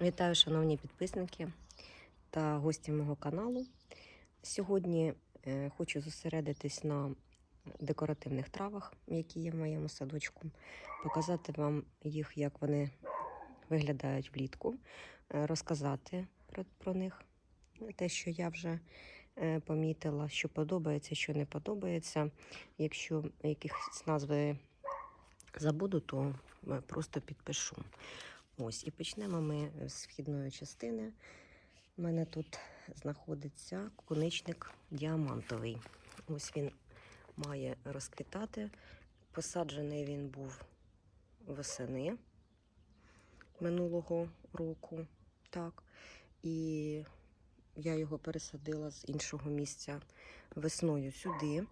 Вітаю, шановні підписники та гості мого каналу. Сьогодні е, хочу зосередитись на декоративних травах, які є в моєму садочку, показати вам їх, як вони виглядають влітку, е, розказати про, про них, те, що я вже е, помітила, що подобається, що не подобається. Якщо якихось назви забуду, то просто підпишу. Ось, і почнемо ми з вхідної частини. У мене тут знаходиться куничник діамантовий. Ось він має розквітати. Посаджений він був восени минулого року. Так. І я його пересадила з іншого місця весною сюди.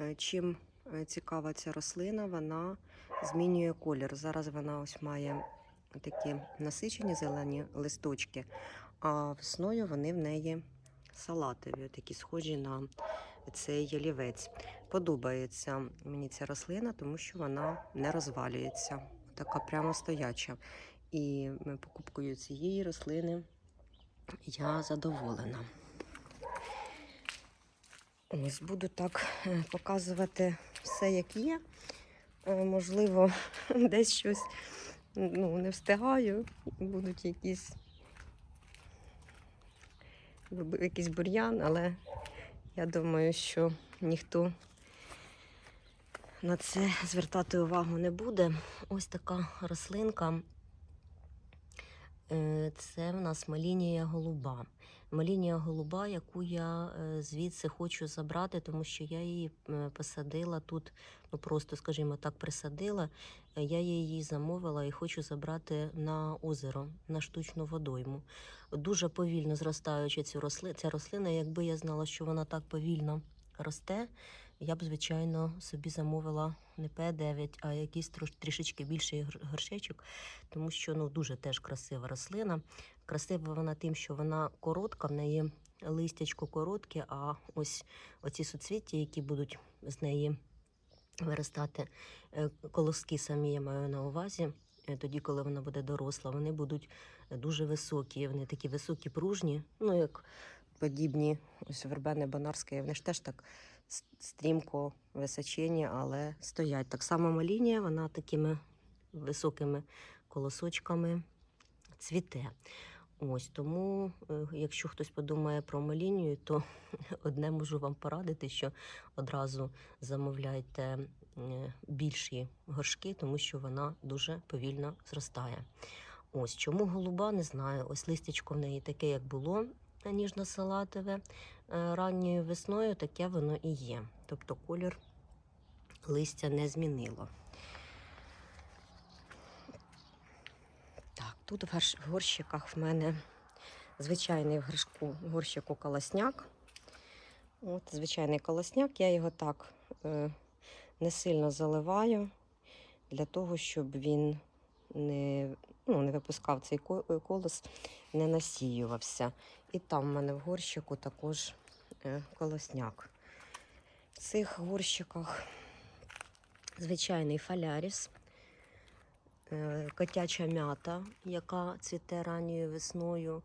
Е, Чим е, цікава ця рослина, вона змінює колір. Зараз вона ось має такі насичені зелені листочки, а весною вони в неї салатові, такі схожі на цей ялівець. Подобається мені ця рослина, тому що вона не розвалюється, така прямо стояча. І покупкою цієї рослини я задоволена. Ось буду так е, показувати все, як є. Е, Можливо, десь щось ну, не встигаю, будуть якісь якийсь бур'ян, але я думаю, що ніхто на це звертати увагу не буде. Ось така рослинка. Е, Це в нас малінія голуба. Малінія голуба, яку я е, звідси хочу забрати, тому що я її е, посадила тут, ну просто, скажімо так, присадила. Я її замовила і хочу забрати на озеро, на штучну водойму. Дуже повільно зростаючи цю росли... ця рослина. Якби я знала, що вона так повільно росте, я б, звичайно, собі замовила не П9, а якийсь трішечки більший горшечок, тому що ну, дуже теж красива рослина. Красива вона тим, що вона коротка, в неї листячко коротке, а ось оці суцвіття, які будуть з неї виростати, е, колоски самі я маю на увазі. е, Тоді, коли вона буде доросла, вони будуть дуже високі. Вони такі високі, пружні, ну як подібні, ось вербене бонарське, вони ж теж так стрімко височені, але стоять. Так само малінія, вона такими високими колосочками цвіте. Ось тому, е, якщо хтось подумає про малінію, то одне можу вам порадити, що одразу замовляйте е, більші горшки, тому що вона дуже повільно зростає. Ось чому голуба, не знаю. Ось листячко в неї таке, як було ніжно-салатове. Е, Ранньою весною таке воно і є. Тобто колір листя не змінило. Так, тут в горщиках в мене звичайний в горшку, в горщику колосняк. От, звичайний колосняк, я його так е, не сильно заливаю для того, щоб він не, ну, не випускав цей е, колос, не насіювався. І там в мене в горщику також е, колосняк. В цих горщиках звичайний фаляріс, котяча м'ята, яка цвіте ранньою весною.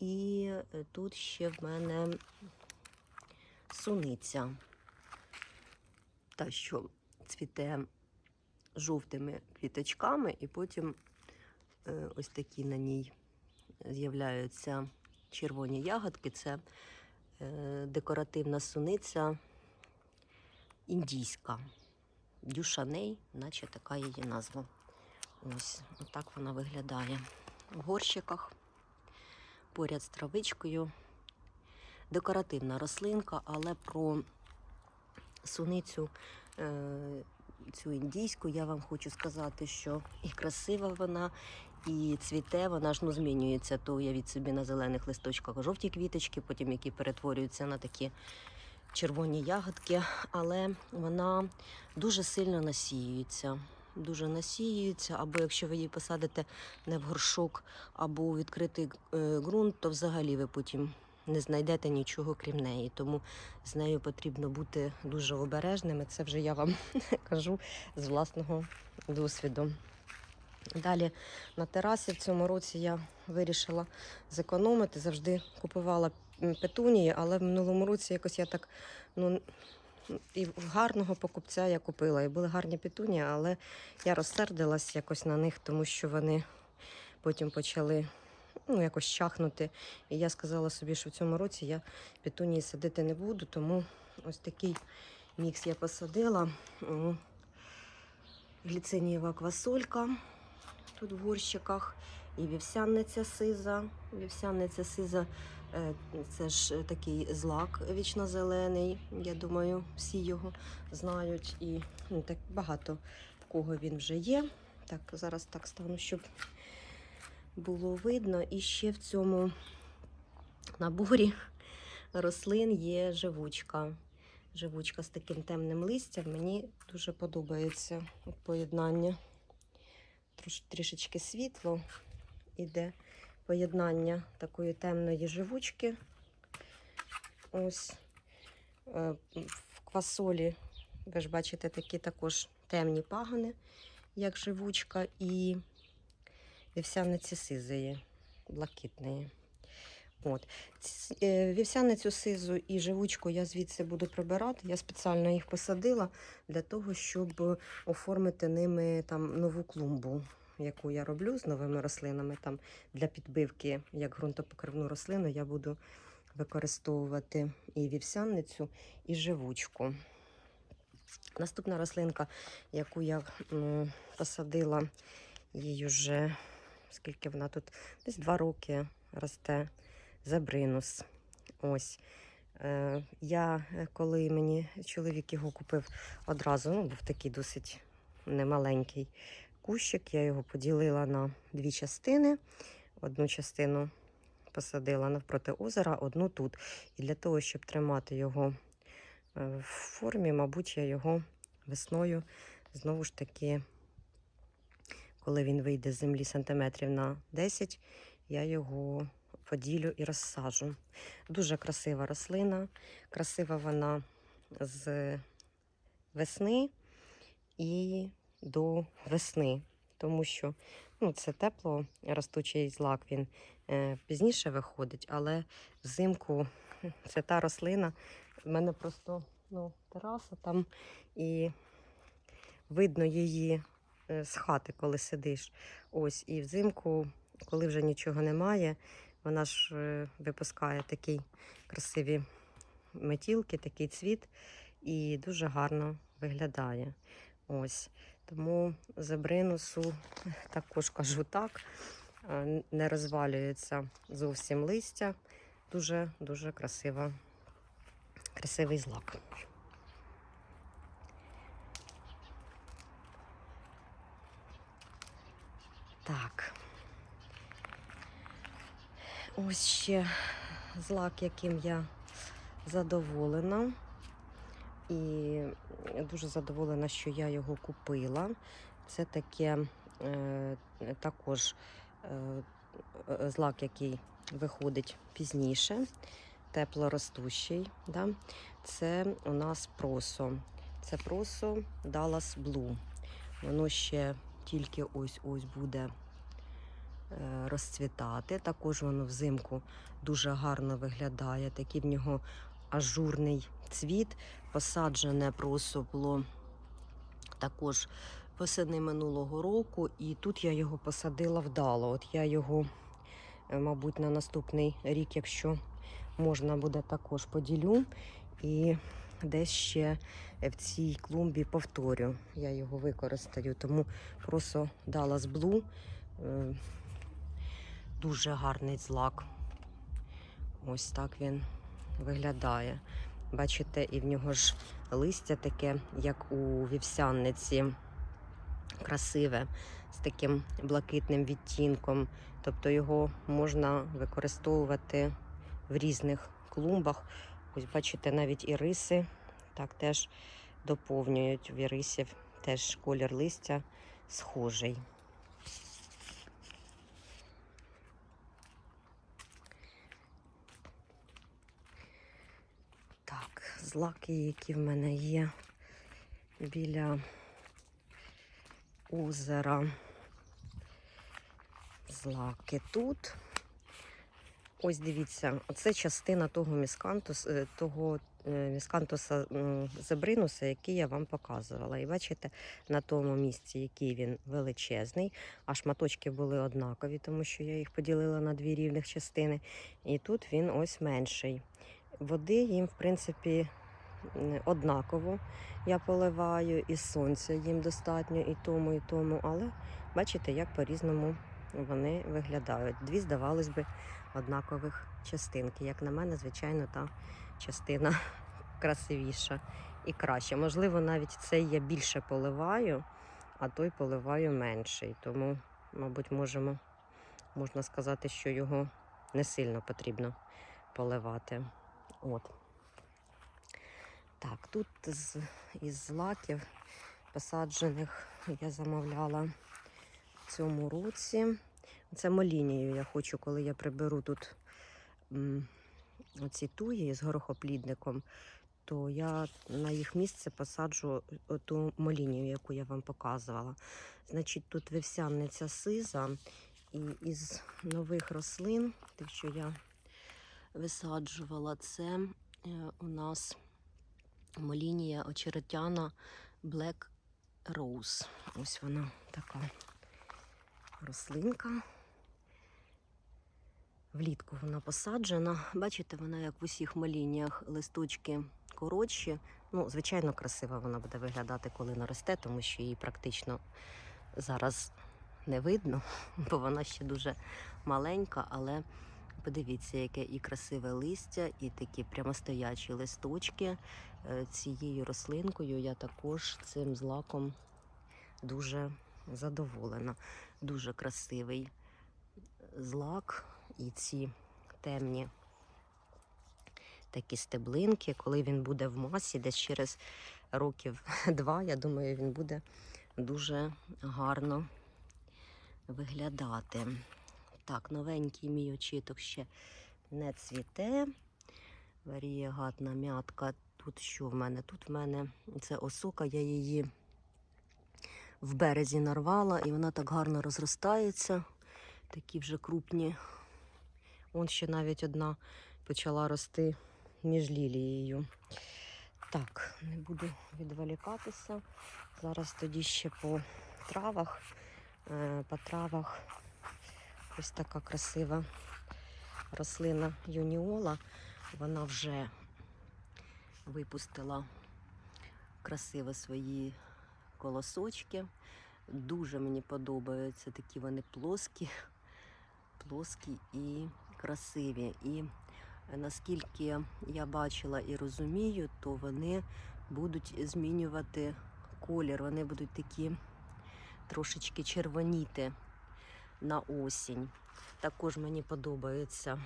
І е, тут ще в мене суниця, та що цвіте жовтими квіточками, і потім е, ось такі на ній з'являються червоні ягодки. Це е, декоративна суниця індійська. Дюшаней, наче така її назва. Ось отак вона виглядає в горщиках поряд з травичкою. Декоративна рослинка, але про суницю е, цю індійську я вам хочу сказати, що і красива вона, і цвіте, вона ж ну, змінюється. То уявіть собі на зелених листочках жовті квіточки, потім які перетворюються на такі червоні ягодки, але вона дуже сильно насіюється. Дуже насіюється, або якщо ви її посадите не в горшок, або у відкритий е, ґрунт, то взагалі ви потім не знайдете нічого крім неї. Тому з нею потрібно бути дуже обережними. Це вже я вам кажу з власного досвіду. Далі на терасі в цьому році я вирішила зекономити. Завжди купувала петунії, але в минулому році якось я так ну, і гарного покупця я купила. І були гарні петунії, але я розсердилась якось на них, тому що вони потім почали ну, якось чахнути. І я сказала собі, що в цьому році я петунії садити не буду, тому ось такий мікс я посадила. Гліцинієва квасолька тут в горщиках. І вівсяниця сиза. Вівсяниця сиза це ж е, такий злак вічно-зелений. Я думаю, всі його знають. І ну, так багато в кого він вже є. Так, зараз так стану, щоб було видно. І ще в цьому наборі рослин є живучка. Живучка з таким темним листям. Мені дуже подобається поєднання. Трішечки світло іде поєднання такої темної живучки. Ось е, в квасолі, ви ж бачите, такі також темні пагони, як живучка, і вівсяниці сизої, блакитної. От. Е, Вівсяницю сизу і живучку я звідси буду прибирати. Я спеціально їх посадила для того, щоб оформити ними там нову клумбу, яку я роблю з новими рослинами. Там для підбивки, як ґрунтопокривну рослину, я буду використовувати і вівсяницю, і живучку. Наступна рослинка, яку я м, посадила, їй вже скільки вона тут десь два роки росте забринус. Ось. Е, я, е, коли мені чоловік його купив одразу, ну, був такий досить немаленький кущик, я його поділила на дві частини. Одну частину посадила навпроти озера, одну тут. І для того, щоб тримати його е, в формі, мабуть, я його весною знову ж таки, коли він вийде з землі сантиметрів на 10, я його поділю і розсаджу. Дуже красива рослина. Красива вона з весни і до весни, тому що ну, це тепло ростучий злак, він е, пізніше виходить, але взимку це та рослина. В мене просто ну, тераса там і видно її е, з хати, коли сидиш. Ось, і взимку, коли вже нічого немає, вона ж е, випускає такі красиві метілки, такий цвіт, і дуже гарно виглядає. Ось. Тому забринусу також кажу так, е, не розвалюється зовсім листя. Дуже дуже красива, красивий злак. Так. Ось ще злак, яким я задоволена. І дуже задоволена, що я його купила. Це таке е, також е, е, злак, який виходить пізніше, теплоростущий. Да? Це у нас просо. Це просо Dallas Blue. Воно ще тільки ось-ось буде е, розцвітати. Також воно взимку дуже гарно виглядає. Такий в нього ажурний цвіт. Посаджене просо було також восени минулого року, і тут я його посадила вдало. От я його, е, мабуть, на наступний рік, якщо можна буде, також поділю. І десь ще в цій клумбі повторю. Я його використаю. Тому просто дала з блу. Е, Дуже гарний злак. Ось так він виглядає. Бачите, і в нього ж листя таке, як у вівсянниці, красиве, з таким блакитним відтінком. Тобто його можна використовувати в різних клумбах. Ось бачите, навіть і риси так теж доповнюють в ірисів. Теж колір листя схожий. Так, злаки, які в мене є біля озера. злаки тут. Ось дивіться, оце частина того міскантус, е, того е, міскантуса зебринуса, який я вам показувала. І бачите, на тому місці, який він величезний, а шматочки були однакові, тому що я їх поділила на дві рівних частини. І тут він ось менший. Води їм, в принципі, однаково я поливаю, і сонця їм достатньо, і тому, і тому. Але бачите, як по-різному вони виглядають. Дві, здавалось би, однакових частинки. Як на мене, звичайно, та частина красивіша і краща. Можливо, навіть цей я більше поливаю, а той поливаю менший. Тому, мабуть, можемо, можна сказати, що його не сильно потрібно поливати. От. Так, тут з, із злаків посаджених я замовляла в цьому році. Це молінію я хочу, коли я приберу тут м, оці туї з горохоплідником, то я на їх місце посаджу ту молінію, яку я вам показувала. Значить, тут вівсяниця сиза, і із нових рослин, тих, що я висаджувала, це е, у нас молінія очеретяна Black Rose. Ось вона така рослинка. Влітку вона посаджена. Бачите, вона як в усіх малініях листочки коротші. Ну, звичайно, красиво вона буде виглядати, коли наросте, тому що її практично зараз не видно, бо вона ще дуже маленька, але подивіться, яке і красиве листя, і такі прямостоячі листочки. Е, Цією рослинкою я також цим злаком дуже задоволена. Дуже красивий злак і ці темні такі стеблинки, коли він буде в масі, десь через років два, я думаю, він буде дуже гарно виглядати. Так, новенький мій очіток ще не цвіте. Варієгатна м'ятка. Тут що в мене? Тут в мене це осока, я її в березі нарвала, і вона так гарно розростається. Такі вже крупні. Вон ще навіть одна почала рости між лілією. Так, не буду відволікатися. Зараз тоді ще по травах. Е, По травах ось така красива рослина юніола. Вона вже випустила красиво свої колосочки. Дуже мені подобаються такі вони плоскі, плоскі і красиві. І наскільки я бачила і розумію, то вони будуть змінювати колір. Вони будуть такі трошечки червоніти на осінь. Також мені подобається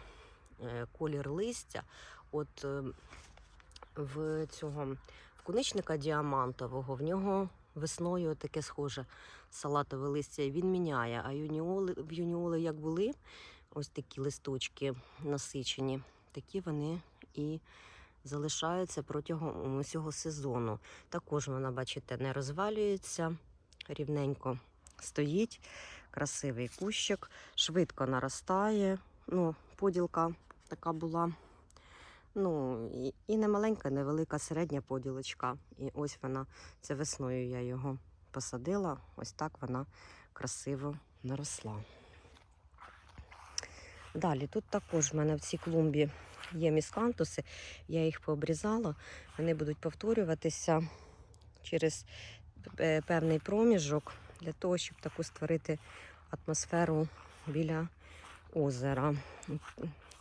е, колір листя. От е, в цього в куничника діамантового в нього весною таке схоже салатове листя він міняє. А юніоли, в юніоли як були ось такі листочки насичені, такі вони і залишаються протягом усього сезону. Також вона, бачите, не розвалюється, рівненько стоїть, красивий кущик, швидко наростає. Ну, поділка така була. Ну, і, і не маленька, не велика, середня поділочка. І ось вона, це весною я його посадила. Ось так вона красиво наросла. Далі, тут також в мене в цій клумбі є міскантуси. Я їх пообрізала. Вони будуть повторюватися через е, певний проміжок для того, щоб таку створити атмосферу біля озера.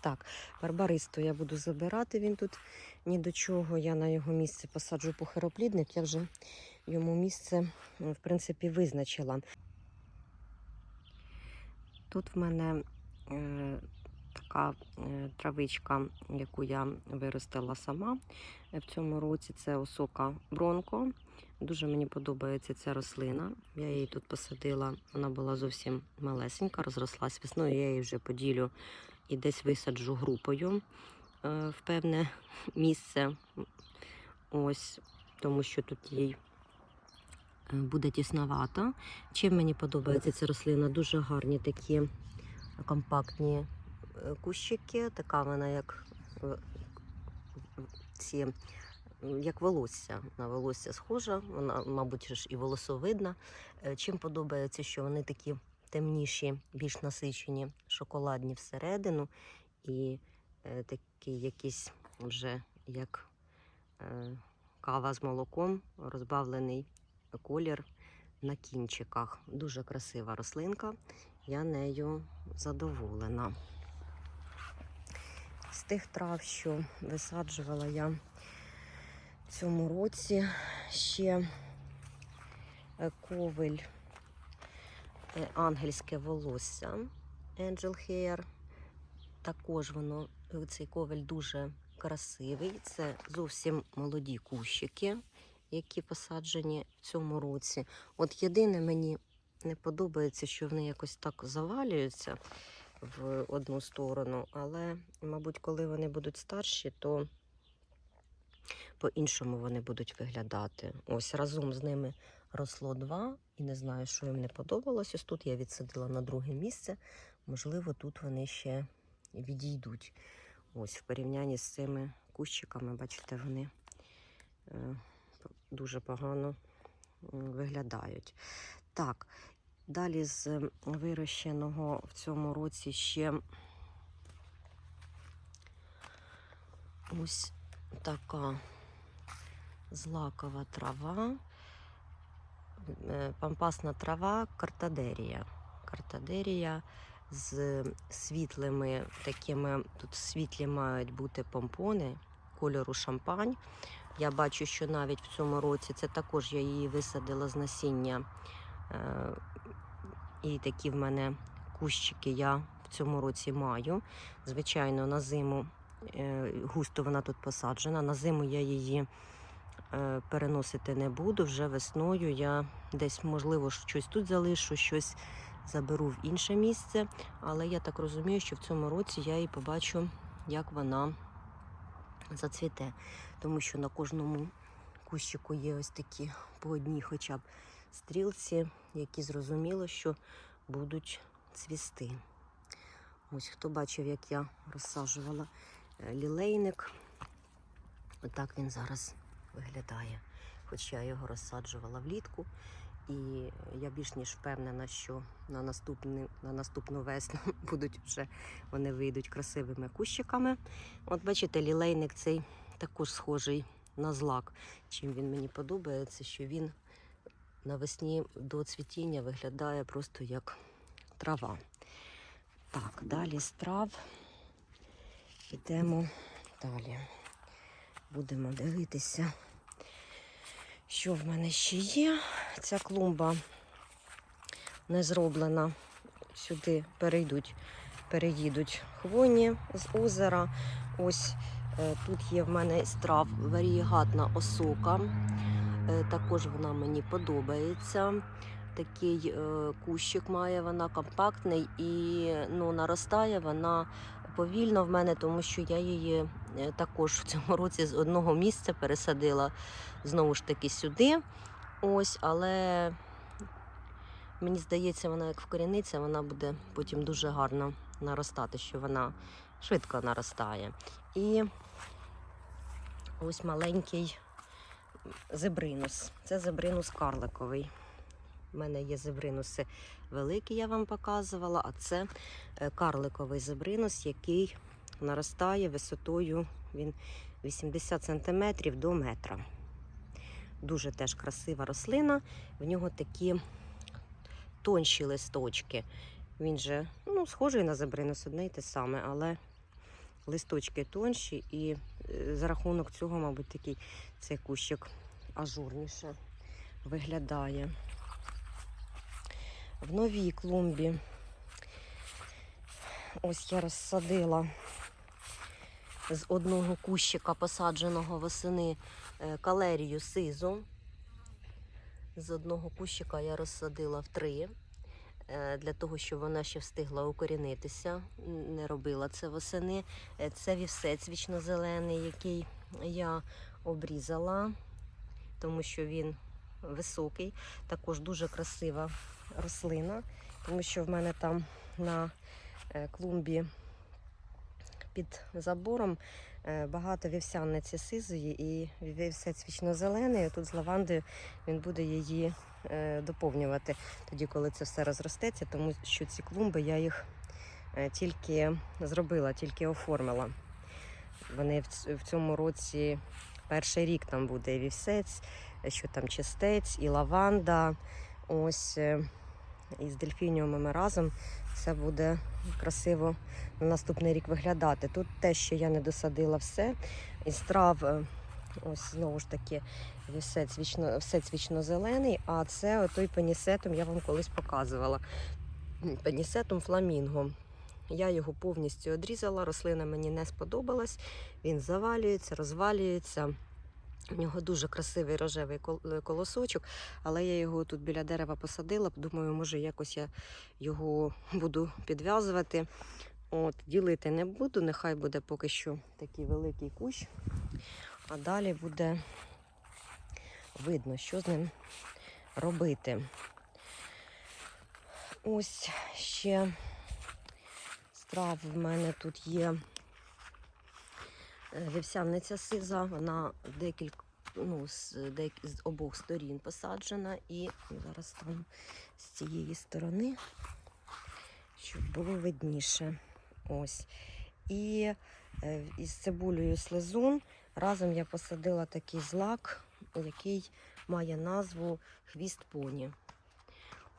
Так, барбаристу я буду забирати, він тут ні до чого. Я на його місце посаджу похироплідник, я вже йому місце, в принципі, визначила. Тут в мене е, така е, травичка, яку я виростила сама в цьому році. Це осока бронко. Дуже мені подобається ця рослина. Я її тут посадила, вона була зовсім малесенька, розрослась весною. Я її вже поділю і десь висаджу групою е, в певне місце. Ось, тому що тут їй е, буде тісновато. Чим мені подобається ця рослина? Дуже гарні такі компактні е, кущики. Така вона, як ці, як волосся. На волосся схожа, вона, мабуть, ж і волосовидна. Е, Чим подобається, що вони такі темніші, більш насичені, шоколадні всередину, і е, такий якийсь вже як е, кава з молоком, розбавлений колір на кінчиках. Дуже красива рослинка. Я нею задоволена. З тих трав, що висаджувала я в цьому році, ще е, ковель, е, ангельське волосся, Angel Hair. Також воно, е, цей ковель дуже красивий. Це зовсім молоді кущики, які посаджені в цьому році. От єдине мені не подобається, що вони якось так завалюються в одну сторону, але, мабуть, коли вони будуть старші, то по-іншому вони будуть виглядати. Ось разом з ними росло два, і не знаю, що їм не подобалось. Ось тут я відсадила на друге місце. Можливо, тут вони ще відійдуть. Ось в порівнянні з цими кущиками, бачите, вони е, дуже погано виглядають. Так, далі з вирощеного в цьому році ще ось така злакова трава, е, пампасна трава, картадерія. Картадерія з світлими такими, тут світлі мають бути помпони кольору шампань. Я бачу, що навіть в цьому році це також я її висадила з насіння. Е, І такі в мене кущики я в цьому році маю. Звичайно, на зиму густо вона тут посаджена. На зиму я її е, переносити не буду. Вже весною я десь, можливо, щось тут залишу, щось заберу в інше місце. Але я так розумію, що в цьому році я і побачу, як вона зацвіте. Тому що на кожному кущику є ось такі по одній хоча б стрілці, які зрозуміло, що будуть цвісти. Ось хто бачив, як я розсаджувала е, лілейник. Отак він зараз виглядає. Хоч я його розсаджувала влітку. І я більш ніж впевнена, що на, наступний, на наступну весну будуть вже вони вийдуть красивими кущиками. От бачите, лілейник цей також схожий на злак. Чим він мені подобається, що він навесні до цвітіння виглядає просто як трава. Так, далі з йдемо далі. Будемо дивитися, що в мене ще є. Ця клумба не зроблена. Сюди перейдуть, переїдуть хвойні з озера. Ось е, тут є в мене з трав варієгатна осока. Е, Також вона мені подобається. Такий е, кущик має вона компактний і ну, наростає вона повільно в мене, тому що я її е, також в цьому році з одного місця пересадила знову ж таки сюди. Ось, але мені здається, вона як вкоріниться, вона буде потім дуже гарно наростати, що вона швидко наростає. І ось маленький зебринус. Це зебринус карликовий. У мене є зебринуси великі, я вам показувала, а це е, карликовий зебринус, який наростає висотою він 80 см до метра. Дуже теж красива рослина. В нього такі тонші листочки. Він же ну, схожий на зебринус, одне й те саме, але листочки тонші, і е, за рахунок цього, мабуть, такий цей кущик ажурніше виглядає. В новій клумбі ось я розсадила з одного кущика, посадженого восени е, калерію сизу. З одного кущика я розсадила в три, е, для того, щоб вона ще встигла укорінитися. Не робила це восени. Е, Це вівсець вічно-зелений, який я обрізала, тому що він високий. Також дуже красива рослина, тому що в мене там на е, клумбі під забором е, багато вівсяниці сизої і вівсець вічно-зелений. Тут з лавандою він буде її е, доповнювати тоді, коли це все розростеться, тому що ці клумби я їх тільки зробила, тільки оформила. Вони в цьому році перший рік там буде і вівсець, що там чистець, і лаванда. Ось і з дельфініумами разом це буде красиво на наступний рік виглядати. Тут те, що я не досадила все. Із трав, е, ось знову ж таки, вівсець вічно, всець вічно-зелений, а це той пенісетом я вам колись показувала. Пенісетом фламінго. Я його повністю одрізала, рослина мені не сподобалась. Він завалюється, розвалюється. У нього дуже красивий рожевий колосочок, але я його тут біля дерева посадила. Думаю, може якось я його буду підв'язувати. От, ділити не буду, нехай буде поки що такий великий кущ, а далі буде видно, що з ним робити. Ось ще страв в мене тут є е, вівсяниця сиза, вона декілька, ну, з, деяк- з обох сторін посаджена і зараз там з цієї сторони, щоб було видніше. Ось. І е, із цибулею слезун разом я посадила такий злак, який має назву хвіст поні.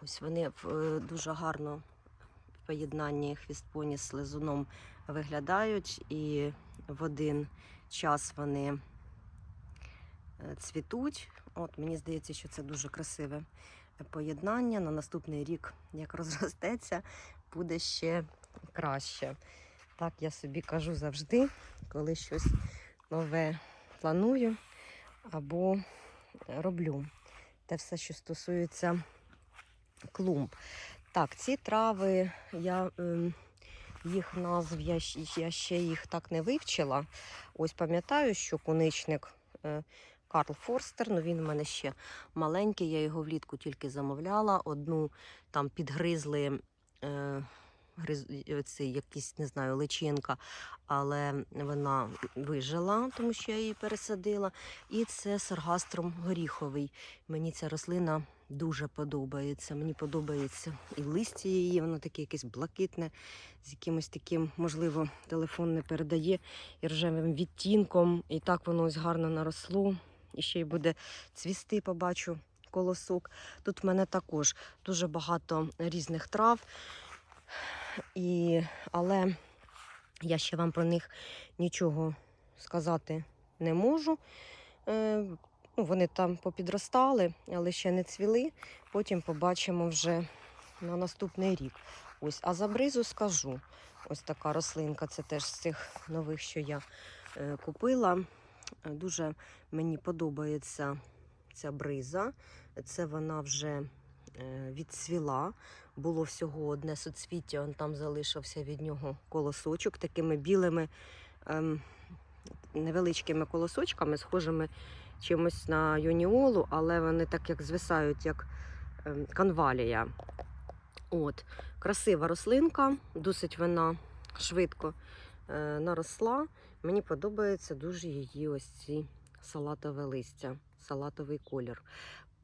Ось вони е, дуже гарно в поєднанні хвіст поні з слезуном виглядають, і в один час вони е, цвітуть. От мені здається, що це дуже красиве поєднання. На наступний рік, як розростеться, буде ще краще. Так я собі кажу завжди, коли щось нове планую або роблю. Те все, що стосується клумб. Так, ці трави, я ем, їх назв, я, я ще їх так не вивчила. Ось пам'ятаю, що куничник е, Карл Форстер, ну він у мене ще маленький, я його влітку тільки замовляла. Одну там підгризли. Е, гриз, цей не знаю, личинка, але вона вижила, тому що я її пересадила. І це саргастром горіховий. Мені ця рослина дуже подобається. Мені подобається і листя її, воно таке якесь блакитне, з якимось таким, можливо, телефон не передає і рожевим відтінком. І так воно ось гарно наросло. І ще й буде цвісти, побачу колосок. Тут в мене також дуже багато різних трав. І, але я ще вам про них нічого сказати не можу. Ну, вони там попідростали, але ще не цвіли. Потім побачимо вже на наступний рік. Ось, а за бризу скажу. Ось така рослинка, це теж з цих нових, що я е, купила. Дуже мені подобається ця бриза. Це вона вже е, відцвіла. Було всього одне суцвіття, он там залишився від нього колосочок такими білими ем, невеличкими колосочками, схожими чимось на юніолу, але вони так як звисають, як ем, канвалія. От. Красива рослинка, досить вона швидко е, наросла. Мені подобається дуже її ось ці салатове листя, салатовий колір.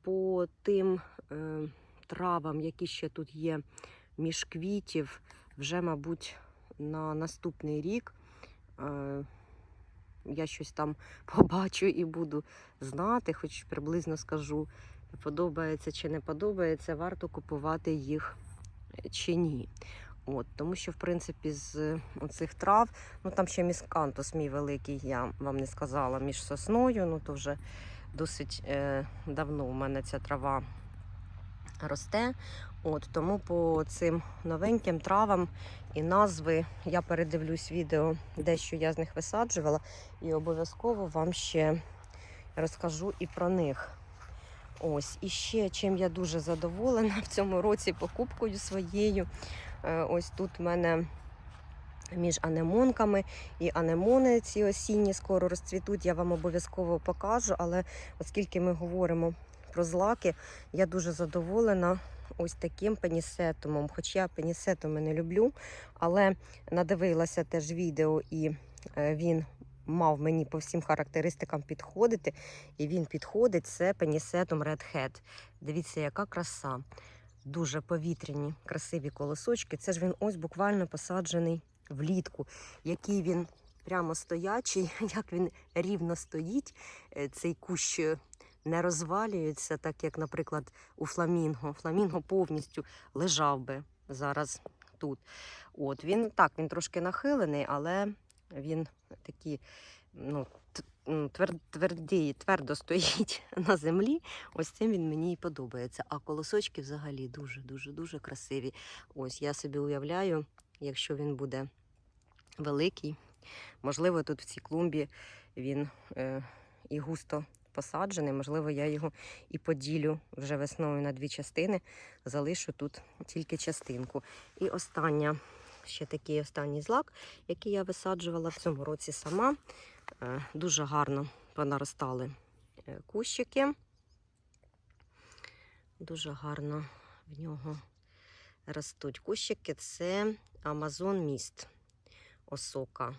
По тим е, травам, які ще тут є між квітів, вже, мабуть, на наступний рік е, я щось там побачу і буду знати, хоч приблизно скажу, подобається чи не подобається, варто купувати їх чи ні. От, тому що, в принципі, з оцих трав, ну там ще міскантус мій великий, я вам не сказала, між сосною, ну то вже досить е, давно у мене ця трава росте. От, тому по цим новеньким травам і назви я передивлюсь відео, дещо я з них висаджувала, і обов'язково вам ще розкажу і про них. Ось, і ще чим я дуже задоволена в цьому році покупкою своєю. Е, Ось тут в мене між анемонками і анемони ці осінні скоро розцвітуть. Я вам обов'язково покажу, але оскільки ми говоримо про злаки, я дуже задоволена ось таким пенісетумом. Хоч я пенісетуми не люблю, але надивилася теж відео, і е, він мав мені по всім характеристикам підходити. І він підходить. Це пенісетум Red Hat. Дивіться, яка краса. Дуже повітряні, красиві колосочки. Це ж він ось буквально посаджений влітку, який він прямо стоячий, як він рівно стоїть. Е, Цей кущ е, не розвалюється, так як, наприклад, у фламінго. Фламінго повністю лежав би зараз тут. От він так, він трошки нахилений, але він такий, ну. т- м, твер- Твердий, твердо стоїть на землі. Ось цим він мені і подобається. А колосочки взагалі дуже, дуже, дуже красиві. Ось я собі уявляю, якщо він буде великий, можливо, тут в цій клумбі він е, і густо посаджений. Можливо, я його і поділю вже весною на дві частини, залишу тут тільки частинку. І остання, ще такий останній злак, який я висаджувала в цьому році сама. Е, Дуже гарно понаростали е, кущики. Дуже гарно в нього ростуть кущики. Це Амазон міст. Осока.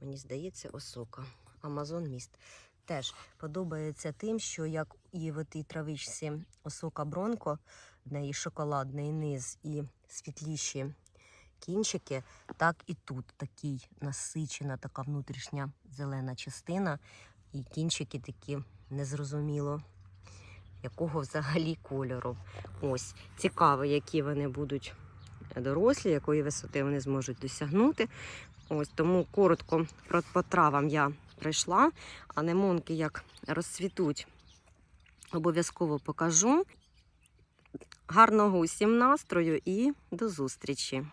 Мені здається, осока. Амазон міст. Теж подобається тим, що як і в тій травичці осока бронко, в неї шоколадний низ і світліші кінчики, так і тут такий насичена, така внутрішня зелена частина, і кінчики такі незрозуміло, якого взагалі кольору. Ось цікаво, які вони будуть дорослі, якої висоти вони зможуть досягнути. Ось тому коротко про по травам я прийшла, а немонки як розцвітуть, обов'язково покажу. Гарного усім настрою і до зустрічі!